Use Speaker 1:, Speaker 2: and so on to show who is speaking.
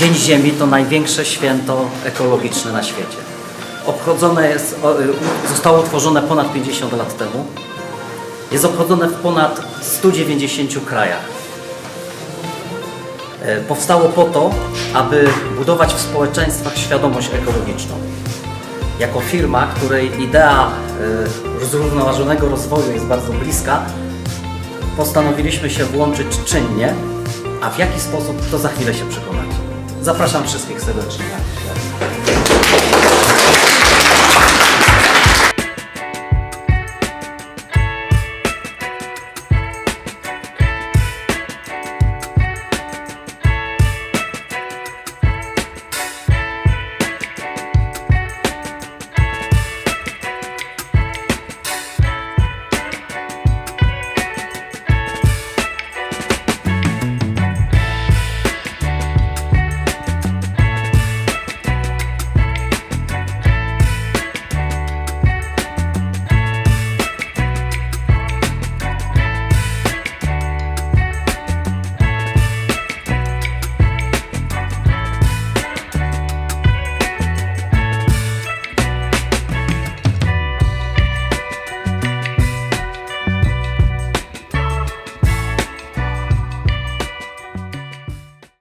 Speaker 1: Dzień Ziemi to największe święto ekologiczne na świecie. Obchodzone jest, y, zostało utworzone ponad 50 lat temu. Jest obchodzone w ponad 190 krajach. E, Powstało po to, aby budować w społeczeństwach świadomość ekologiczną. Jako firma, której idea e, zrównoważonego rozwoju jest bardzo bliska, postanowiliśmy się włączyć czynnie, a w jaki sposób to za chwilę się przekonacie. Zapraszam wszystkich serdecznie.